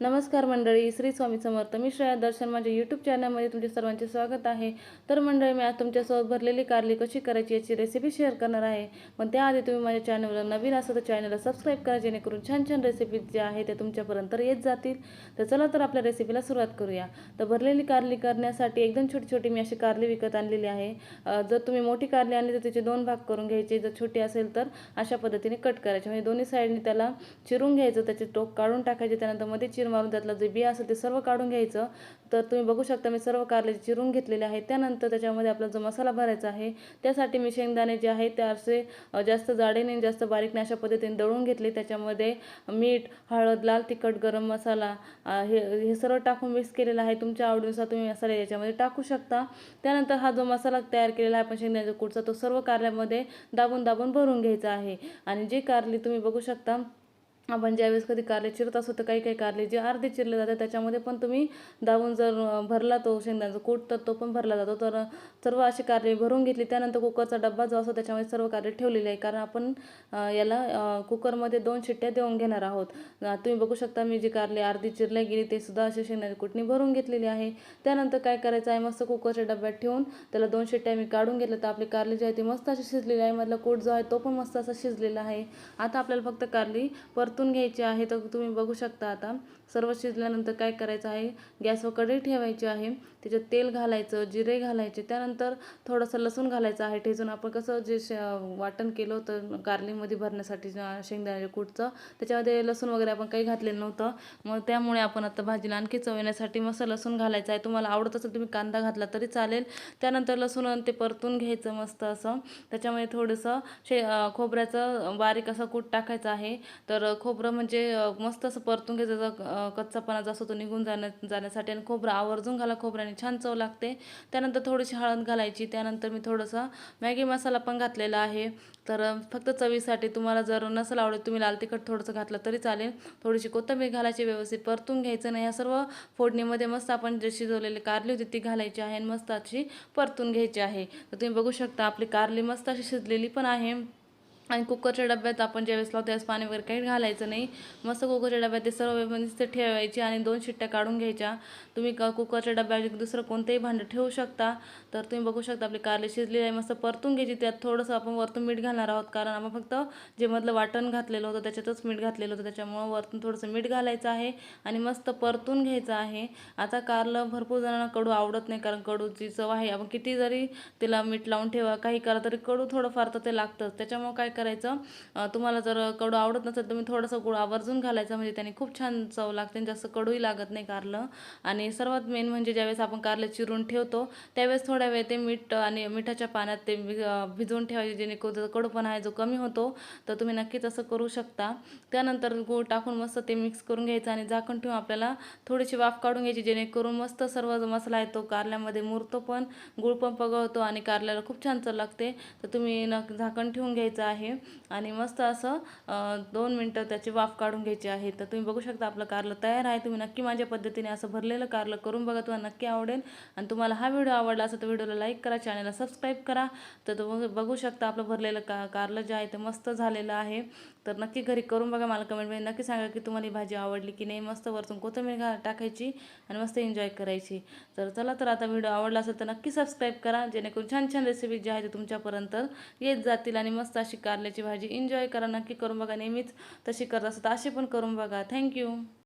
नमस्कार मंडळी श्री स्वामी समर्थ. मी श्रेया दर्शन. माझ्या यूट्यूब चॅनलमध्ये तुमचे सर्वांचे स्वागत आहे. तर मंडळी मी आज तुमच्यासोबत भरलेली कारली कशी करायची याची रेसिपी शेअर करणार आहे. पण त्याआधी तुम्ही माझ्या चॅनलवर नवीन असाल तर चॅनलला सबस्क्राईब करा जेणेकरून छान छान रेसिपी ज्या आहे त्या तुमच्यापर्यंत येत जातील. तर चला तर आपल्या रेसिपीला सुरुवात करूया. तर भरलेली कारली करण्यासाठी एकदम छोटी छोटी मी अशी कारली विकत आणलेली आहे. जर तुम्ही मोठी कारली आणली तर त्याचे दोन भाग करून घ्यायचे. जर छोटी असेल तर अशा पद्धतीने कट करायचे. म्हणजे दोन्ही साईडने त्याला चिरून घ्यायचं. त्याचे टोक काढून टाकायचे. त्यानंतरमध्ये चिर मारून त्यातलं जे बिया असं ते सर्व काढून घ्यायचं. तर तुम्ही बघू शकता मी सर्व कारले चिरून घेतलेले आहे त्यानंतर त्याच्यामध्ये आपला जो मसाला भरायचा आहे त्यासाठी मी शेंगदाणे जे आहे ते असे जास्त जाडीने जास्त बारीक अशा पद्धतीने दळून घेतले. त्याच्यामध्ये मीठ हळद लाल तिखट गरम मसाला हे हे सर्व टाकून मिक्स केलेलं आहे. तुमच्या आवडीनुसार तुम्ही मसाले याच्यामध्ये टाकू शकता. त्यानंतर हा जो मसाला तयार केलेला आहे आपण शेंगदाण्याचा कुटचा तो सर्व कारल्यामध्ये दाबून दाबून भरून घ्यायचा आहे. आणि जे कारली तुम्ही बघू शकता आपण ज्यावेळेस कधी कारले चिरत असतो तर काही काही कारले जे अर्धे चिरले जातात त्याच्यामध्ये पण तुम्ही दाबून जर भरला तो शेंगदाण्याचा कूट तर तो पण भरला जातो. तर सर्व अशी कारले भरून घेतली. त्यानंतर कुकरचा डब्बा जो असतो त्याच्यामध्ये सर्व कारले ठेवलेले आहे. कारण आपण याला कुकरमध्ये दोन शिट्ट्या देऊन घेणार आहोत. तुम्ही बघू शकता मी जी कारले अर्धी चिरले गेली ते सुद्धा अशी शेंगदाण्याची कुटणी भरून घेतलेली आहे. त्यानंतर काय करायचं आहे मस्त कुकरच्या डब्यात ठेवून त्याला दोन शिट्ट्या मी काढून घेतलं तर आपली कारली जी आहे ती मस्त अशी शिजलेली आहे. मधला कूट जो आहे तो पण मस्त असा शिजलेला आहे. आता आपल्याला फक्त कारली परत परतून घ्यायची आहे तर तुम्ही बघू शकता आता. सर्व शिजल्यानंतर काय करायचं आहे? गॅसवर कढई ठेवायची आहे. त्याच्यात तेल घालायचं जिरे घालायचे. त्यानंतर थोडंसं लसूण घालायचं आहे. ठेचून आपण कसं जे वाटण केलं होतं गार्लिंगमध्ये भरण्यासाठी शेंगदाण्याच्या कूटचं त्याच्यामध्ये लसूण वगैरे आपण काही घातलेलं नव्हतं. मग त्यामुळे आपण आता भाजीला आणखी चव येण्यासाठी मस्त लसूण घालायचं आहे. तुम्हाला आवडत असेल तुम्ही कांदा घातला तरी चालेल. त्यानंतर लसूण आणि ते परतून घ्यायचं मस्त असं. त्याच्यामध्ये थोडंसं शे खोबऱ्याचं बारीक असं कूट टाकायचं आहे. तर खोबरं म्हणजे मस्त असं परतून घ्यायचं जर, कच्चापणा जो असतो तो निघून जाण्या जाण्यासाठी आणि खोबरं आवर्जून घाला खोबऱ्याने छान चव लागते. त्यानंतर थोडीशी हळद घालायची. त्यानंतर मी थोडंसं मॅगी मसाला पण घातलेला आहे. तर फक्त चवीसाठी तुम्हाला जर नसेल आवडत तुम्ही लाल तिखट थोडंसं घातलं तरी चालेल. थोडीशी कोथिंबीर घालायची व्यवस्थित परतून घ्यायचं नाही. ह्या सर्व फोडणीमध्ये मस्त आपण जे शिजवलेली कारली होती ती घालायची आहे आणि मस्त अशी परतून घ्यायची आहे. तर तुम्ही बघू शकता आपली कारली मस्त अशी शिजलेली पण आहे. आणि कुकरच्या डब्यात आपण ज्यावेळेस लावतो त्यावेळेस पाणी वगैरे काही घालायचं नाही. मस्त कुकरच्या डब्यात ते सर्व व्यवस्थित ठेवायची आणि दोन शिट्ट्या काढून घ्यायच्या. तुम्ही क कुकरच्या डब्यात दुसरं कोणतंही भांडं ठेवू शकता. तर तुम्ही बघू शकता आपली कारले शिजलेली आहे मस्त परतून घ्यायची. त्यात थोडंसं आपण वरतून मीठ घालणार आहोत. कारण आपण फक्त जे मधलं वाटण घातलेलं होतं त्याच्यातच मीठ घातलेलं होतं. त्याच्यामुळं वरतून थोडंसं मीठ घालायचं आहे आणि मस्त परतून घ्यायचं आहे. आता कारलं भरपूर जणांना कडू आवडत नाही कारण कडूची चव आहे. आपण किती जरी तिला मीठ लावून ठेवा काही करा तरी कडू थोडंफार तर ते लागतंच. त्याच्यामुळं काय करायचं. तुम्हाला जर कडू आवडत नसेल तर तुम्ही थोडंसं गुळ आवर्जून घालायचं म्हणजे त्याने खूप छान चव लागते आणि जास्त कडूही लागत नाही कारलं. आणि सर्वात मेन म्हणजे ज्यावेळेस आपण कारलं चिरून ठेवतो त्यावेळेस थोड्या वेळ ते मीठ आणि मिठाच्या पाण्यात ते भिजवून ठेवायचे जेणेकरून त्याचा कडूपणा आहे जो कमी होतो तर तुम्ही नक्कीच असं करू शकता. त्यानंतर गूळ टाकून मस्त ते मिक्स करून घ्यायचं आणि झाकण ठेवून आपल्याला थोडीशी वाफ काढून घ्यायची जेणेकरून मस्त सर्व जो मसाला आहे तो कारल्यामध्ये मुरतो पण गुळ पण पगळतो आणि कारल्याला खूप छान चव लागते. तर तुम्ही न झाकण ठेवून घ्यायचं आहे. आणि मस्त असं दोन मिनटं त्याची वाफ काढून घ्यायची आहे. तर तुम्ही बघू शकता आपलं कारलं तयार आहे. तुम्ही नक्की माझ्या पद्धतीने असं भरलेलं कारलं करून बघा. तुम्हाला नक्की आवडेल. आणि तुम्हाला हा व्हिडिओ आवडला असेल तर व्हिडिओला लाईक करा. चॅनलला सबस्क्राईब करा. तर तुम्ही बघू शकता आपलं भरलेलं का कारलं जे आहे ते मस्त झालेलं आहे. तर नक्की घरी करून बघा मला कमेंटमध्ये नक्की सांगा की तुम्हाला ही भाजी आवडली की नाही. मस्त वरतून कोथिंबीर घा टाकायची आणि मस्त एन्जॉय करायची. तर चला तर आता व्हिडिओ आवडला असेल तर नक्की सबस्क्राईब करा. जेणेकरून छान छान रेसिपी जे आहे ते तुमच्यापर्यंत येत जातील आणि मस्त अशी कारल्याची भाजी. एन्जॉय करा. नक्की करून बघा. नेहमीच तशी करत असतात अशी पण करून बघा. थँक्यू